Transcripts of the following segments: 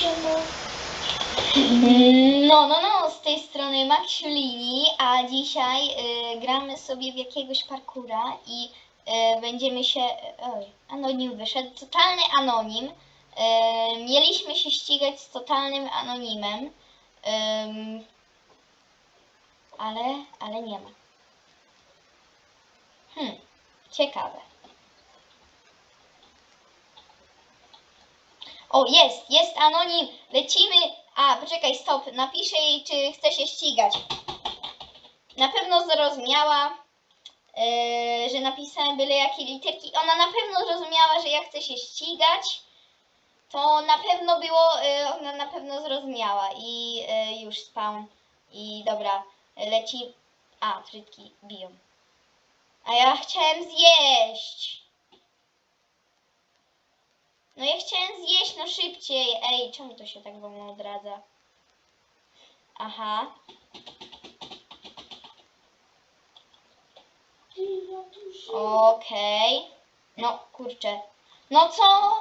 Siema. No, no, no, z tej strony Maxiulini, a dzisiaj y, gramy sobie w jakiegoś parkura i y, będziemy się... Oj, anonim wyszedł, totalny anonim. Y, mieliśmy się ścigać z totalnym anonimem, ym, ale, ale nie ma. Hmm, ciekawe. O, jest, jest anonim. Lecimy. A, poczekaj, stop. Napiszę jej, czy chce się ścigać. Na pewno zrozumiała, yy, że napisałem byle jakie literki. Ona na pewno zrozumiała, że ja chcę się ścigać. To na pewno było, yy, ona na pewno zrozumiała. I yy, już spawn. I dobra, leci. A, frytki biją. A ja chciałem zjeść. No ja chciałem zjeść, no szybciej. Ej, czemu to się tak wolno odradza? Aha. Okej. No, kurczę. No co?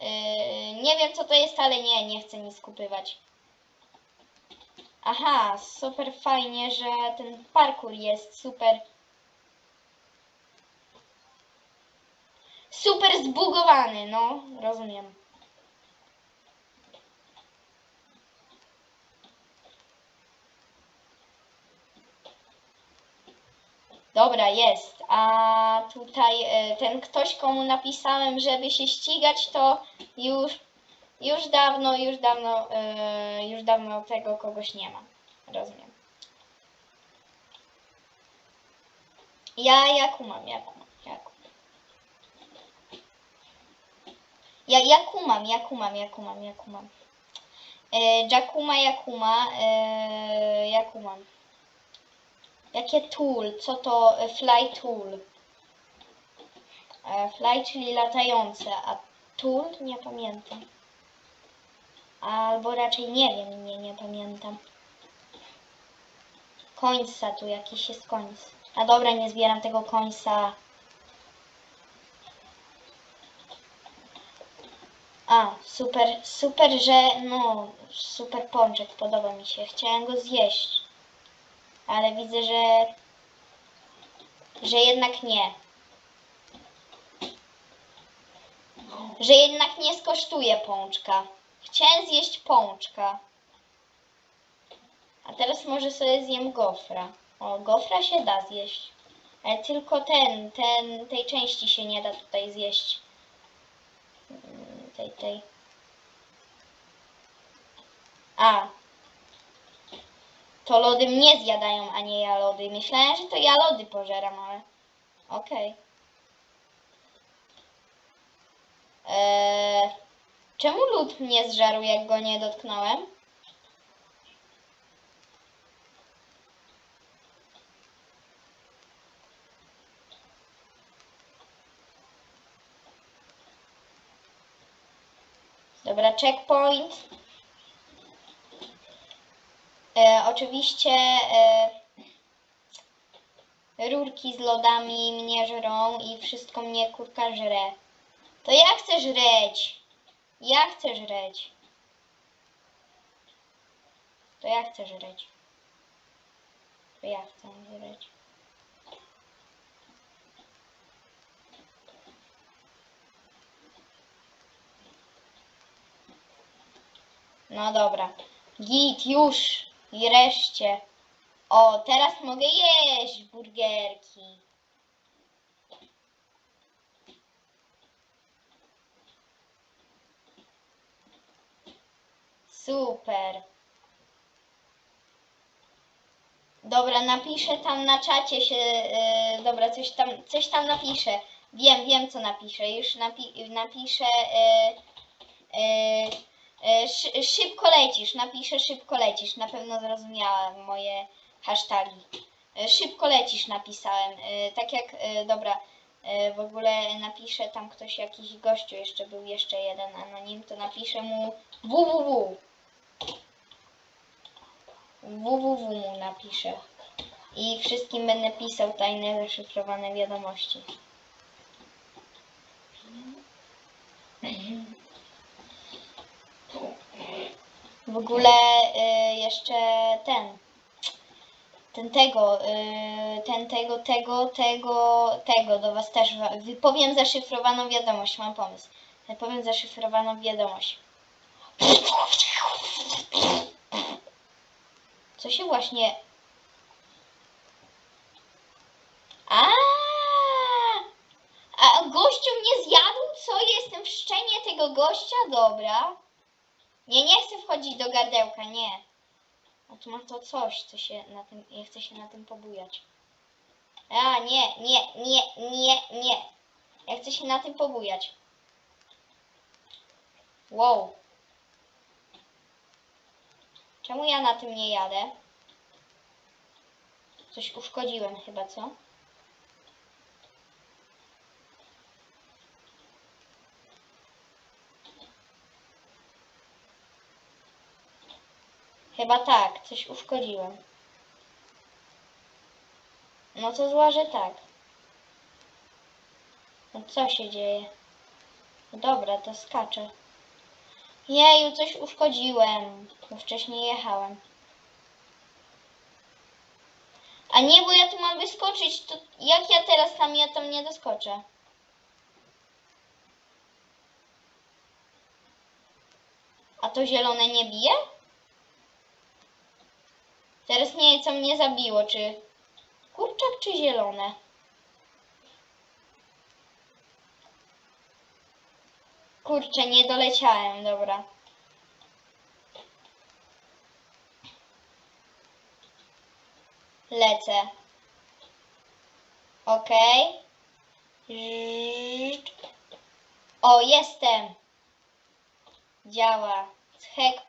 Yy, nie wiem co to jest, ale nie, nie chcę nic kupywać. Aha, super fajnie, że ten parkour jest super. Super zbugowany, no, rozumiem. Dobra, jest. A tutaj e, ten ktoś, komu napisałem, żeby się ścigać, to już, już dawno, już dawno, e, już dawno tego kogoś nie ma. Rozumiem. Ja, ja kumam, ja kumam, ja kumam. Ja, ja kumam, ja kumam, ja kumam, ja kumam. E, Jakuma, Jakuma, e, ja kumam. Jakie tool? Co to e, fly tool? E, Fly, czyli latające, a tool? Nie pamiętam. Albo raczej nie wiem, nie, nie pamiętam. Końca, tu jakiś jest końc. A dobra, nie zbieram tego końca. A, super, super, że, no, super pączek, podoba mi się. Chciałem go zjeść. Ale widzę, że, że jednak nie. Że jednak nie skosztuję pączka. Chciałem zjeść pączka. A teraz może sobie zjem gofra. O, gofra się da zjeść. Ale tylko ten, ten, tej części się nie da tutaj zjeść. Mm, Tej, tej. A. To lody mnie zjadają, a nie ja lody. Myślałem, że to ja lody pożeram, ale... Okej. Eee, czemu lód mnie zżarł, jak go nie dotknąłem? Dobra, checkpoint. E, oczywiście e, rurki z lodami mnie żrą i wszystko mnie kurka żre. To ja chcę żreć. Ja chcę żreć. To ja chcę żreć. To ja chcę żreć. No dobra. Git, już. I reszcie. O, teraz mogę jeść burgerki. Super. Dobra, napiszę tam na czacie się, yy, dobra, coś tam, coś tam napiszę. Wiem, wiem co napiszę. Już napi napiszę yy, yy, szy szybko lecisz, napiszę szybko lecisz. Na pewno zrozumiałem moje hasztagi. Szybko lecisz napisałem. Yy, tak jak, yy, dobra, yy, w ogóle napiszę tam ktoś, jakiś gościu jeszcze był, jeszcze jeden anonim, to napiszę mu www www napiszę. I wszystkim będę pisał tajne, zaszyfrowane wiadomości. W ogóle y, jeszcze ten. Ten tego, y, ten tego, tego, tego, tego do Was też wypowiem zaszyfrowaną wiadomość. Mam pomysł. Powiem zaszyfrowaną wiadomość. Co się właśnie... A, A gościu mnie zjadł? Co? Jestem w szczenie tego gościa? Dobra. Nie, nie chcę wchodzić do gardełka, nie. A tu ma to coś, co się na tym... Ja chcę się na tym pobujać. A, nie, nie, nie, nie, nie. Ja chcę się na tym pobujać. Wow. Czemu ja na tym nie jadę? Coś uszkodziłem chyba, co? Chyba tak, coś uszkodziłem. No to zła, że tak. No co się dzieje? Dobra, to skaczę. Jeju, coś uszkodziłem, bo wcześniej jechałem. A nie, bo ja tu mam wyskoczyć, to jak ja teraz tam ja tam nie doskoczę? A to zielone nie bije? Teraz nie wiem, co mnie zabiło, czy kurczak, czy zielone? Kurczę, nie doleciałem, dobra. Lecę. Ok. O, jestem. Działa. Hack.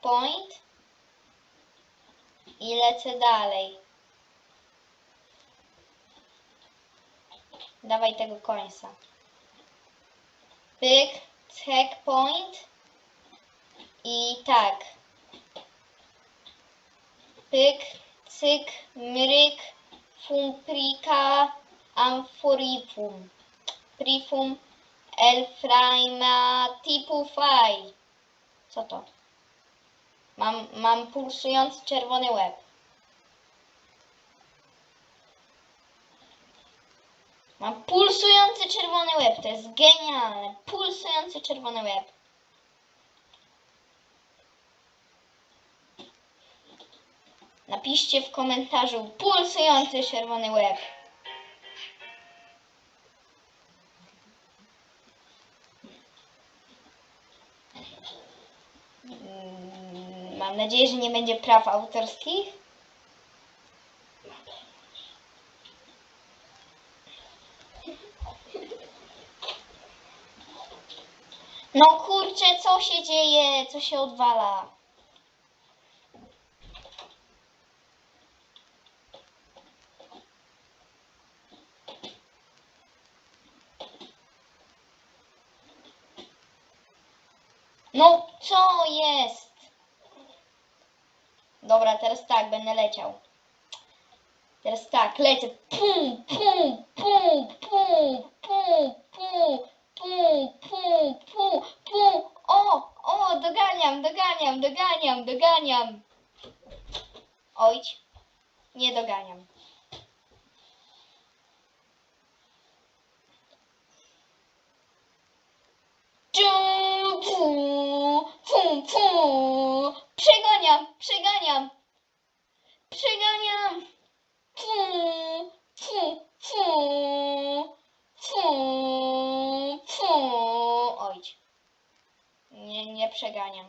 I lecę dalej. Dawaj tego końca. Pyk, check point. I tak. Pyk, cyk, mryk, fumprika, amforifum. Prifum, elfraima, typu faj. Co to? Mam, mam pulsujący czerwony łeb. Mam pulsujący czerwony łeb. To jest genialne. Pulsujący czerwony łeb. Napiszcie w komentarzu pulsujący czerwony łeb. Mm, Mam nadzieję, że nie będzie praw autorskich. No kurczę, co się dzieje? Co się odwala? No co jest? Dobra, teraz tak, będę leciał. Teraz tak, lecę. Pum, pum, pum, pum, pum, pum, pu, pu, pu. O, o, doganiam, doganiam, doganiam, doganiam. Ojć, nie doganiam. Pu, pu, pu. Przegoniam, przegoniam. Przegoniam. Pu, pu, pu. Przeganiam.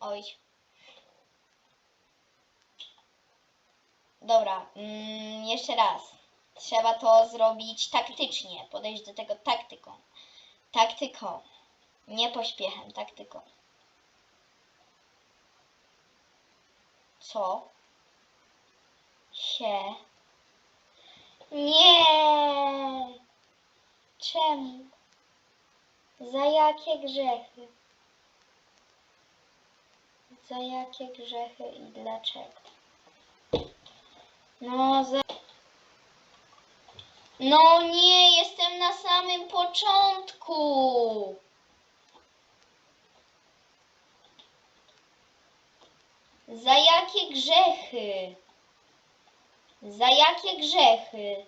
Oj. Dobra, mm, jeszcze raz. Trzeba to zrobić taktycznie, podejść do tego taktyką. Taktyką. Nie pośpiechem, taktyką. Co? Się. Nie. Czemu? Za jakie grzechy? Za jakie grzechy i dlaczego? No, za... No nie, jestem na samym początku. Za jakie grzechy? Za jakie grzechy?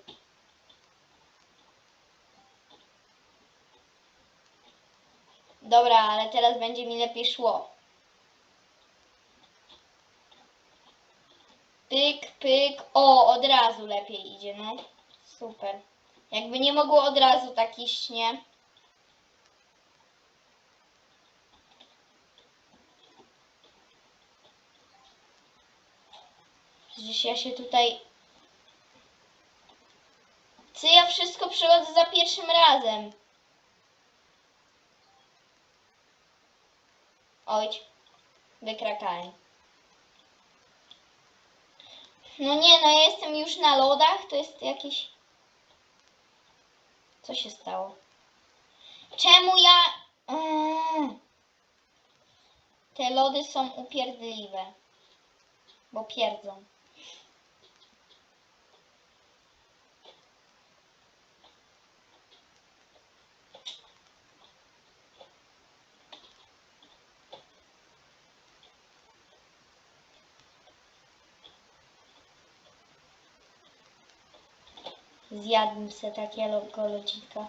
Dobra, ale teraz będzie mi lepiej szło. Pyk, pyk. O, od razu lepiej idzie, no. Super. Jakby nie mogło od razu tak iść, nie? Przecież ja się tutaj... Czy ja wszystko przechodzę za pierwszym razem? Oj, wykrakałem. No nie, no ja jestem już na lodach, to jest jakieś... Co się stało? Czemu ja... Mm. Te lody są upierdliwe. Bo pierdzą. Zjadłbym se takiego lodzika.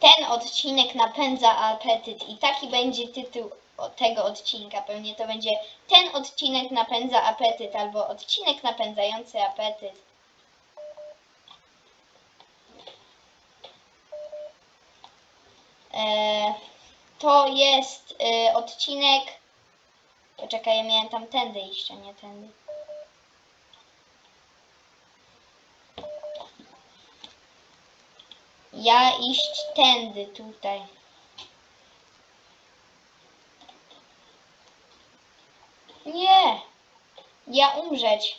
Ten odcinek napędza apetyt i taki będzie tytuł tego odcinka. Pewnie to będzie ten odcinek napędza apetyt albo odcinek napędzający apetyt. E, to jest e, odcinek Poczekaj, ja miałem tam tędy iść, a nie tędy. Ja iść tędy, tutaj. Nie! Ja umrzeć.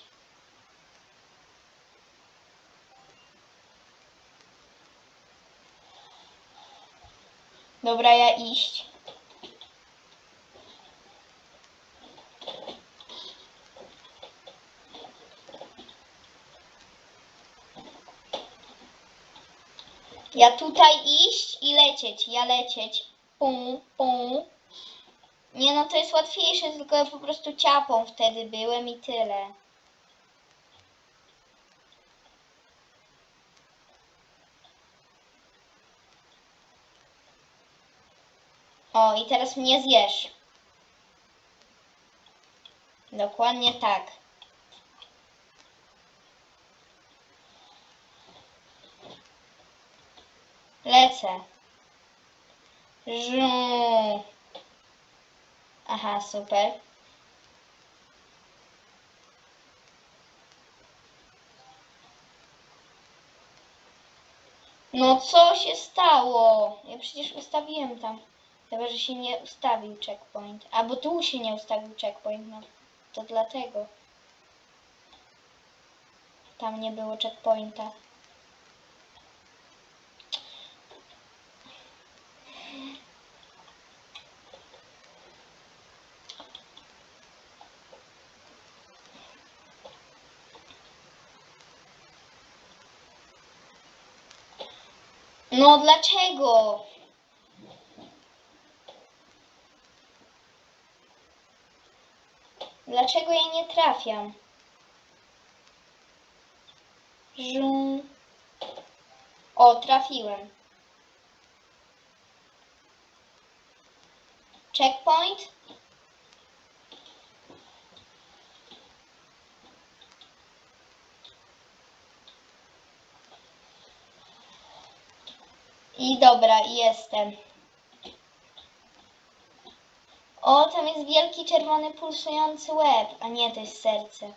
Dobra, ja iść. Ja tutaj iść i lecieć, ja lecieć. Pum, pum. Nie no, to jest łatwiejsze, tylko ja po prostu ciapą wtedy byłem i tyle. O, i teraz mnie zjesz. Dokładnie tak. Lecę. Żu. Aha, super. No co się stało? Ja przecież ustawiłem tam. Chyba, że się nie ustawił checkpoint. Albo tu się nie ustawił checkpoint, no. To dlatego. Tam nie było checkpointa. No dlaczego? Dlaczego ja nie trafiam? Żum. O, trafiłem. Checkpoint? I dobra, jestem. O, tam jest wielki czerwony pulsujący łeb, a nie, to jest serce.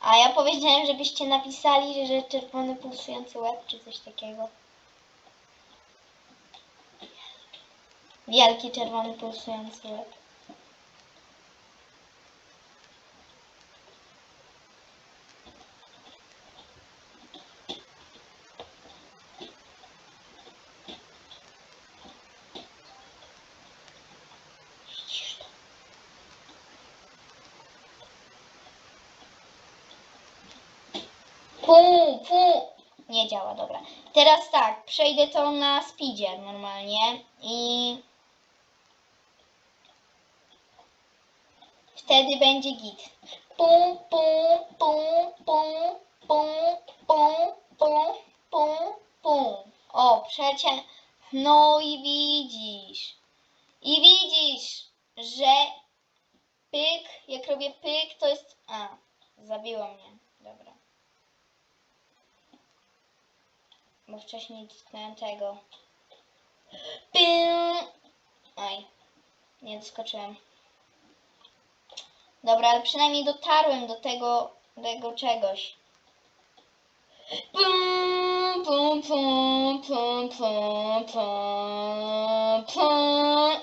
A ja powiedziałem, żebyście napisali, że czerwony pulsujący łeb, czy coś takiego. Wielki czerwony pulsujący łeb. Pum. Nie działa, dobra. Teraz tak, przejdę to na speedzie normalnie i wtedy będzie git. Pum, pum, pum, pum, pum, pum, pum, pum, pum. O, przecie. No i widzisz. I widzisz, że pyk, jak robię pyk, to jest... A, zabiło mnie. Dobra. Bo wcześniej dotknąłem tego. Pym. Oj, nie doskoczyłem. Dobra, ale przynajmniej dotarłem do tego, do tego czegoś. Pum, pum, pum, pum, pum, pum, pum.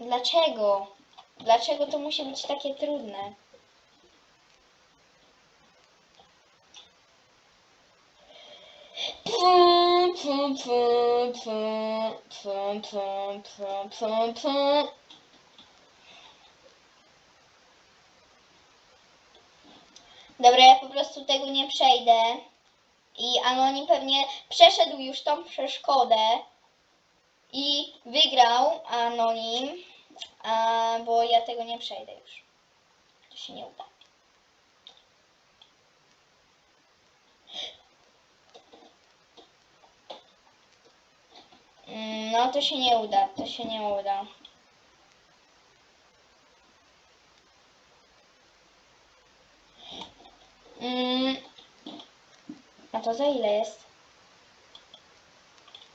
Dlaczego? Dlaczego to musi być takie trudne? Dobra, ja po prostu tego nie przejdę. I Anonim pewnie przeszedł już tą przeszkodę i wygrał Anonim, a, bo ja tego nie przejdę już. To się nie uda. No to się nie uda, to się nie uda. Mm. A to za ile jest?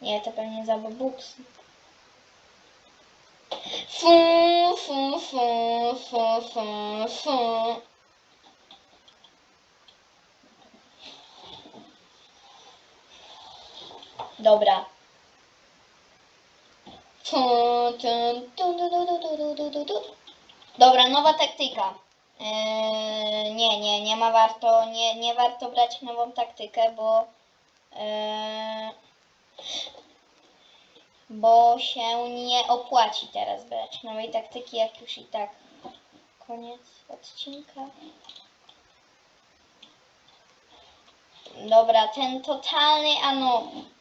Nie, to pewnie za bobuks. Fu, fu, fu, fu, fu, fu. Dobra. Dobra, nowa taktyka. Yy, nie, nie, nie ma warto, nie, nie warto brać nową taktykę, bo yy, bo się nie opłaci teraz brać nowej taktyki, jak już i tak koniec odcinka. Dobra, ten totalny anonim.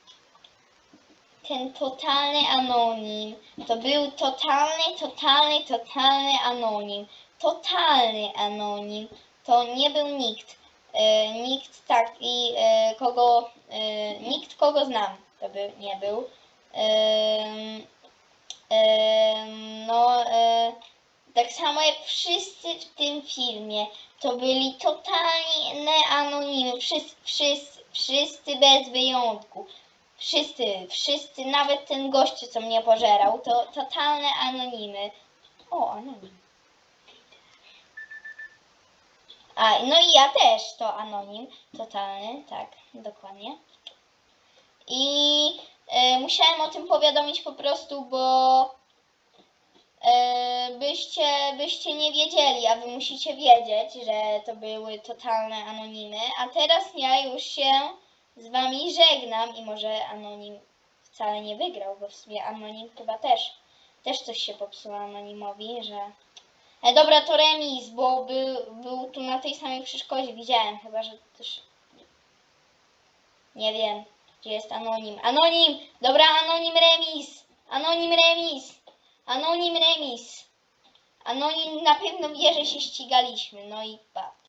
Ten totalny anonim. To był totalny, totalny, totalny anonim. Totalny anonim. To nie był nikt. E, nikt taki, e, kogo, e, nikt kogo znam. To by nie był. No, e, tak samo jak wszyscy w tym filmie, to byli totalne anonimy. Wszyscy, wszyscy, wszyscy bez wyjątku. Wszyscy, wszyscy, nawet ten gościu, co mnie pożerał, to totalne anonimy. O, anonim. A, no i ja też to anonim, totalny, tak, dokładnie. I e, musiałem o tym powiadomić po prostu, bo e, byście, byście nie wiedzieli, a wy musicie wiedzieć, że to były totalne anonimy. A teraz ja już się z wami żegnam i może anonim wcale nie wygrał, bo w sumie anonim chyba też, też coś się popsuło anonimowi, że... E, dobra, to remis, bo był, był tu na tej samej przeszkodzie, widziałem, chyba, że też... Nie wiem, gdzie jest anonim. Anonim! Dobra, anonim remis! Anonim remis! Anonim remis! Anonim na pewno wie, że się ścigaliśmy, no i pa.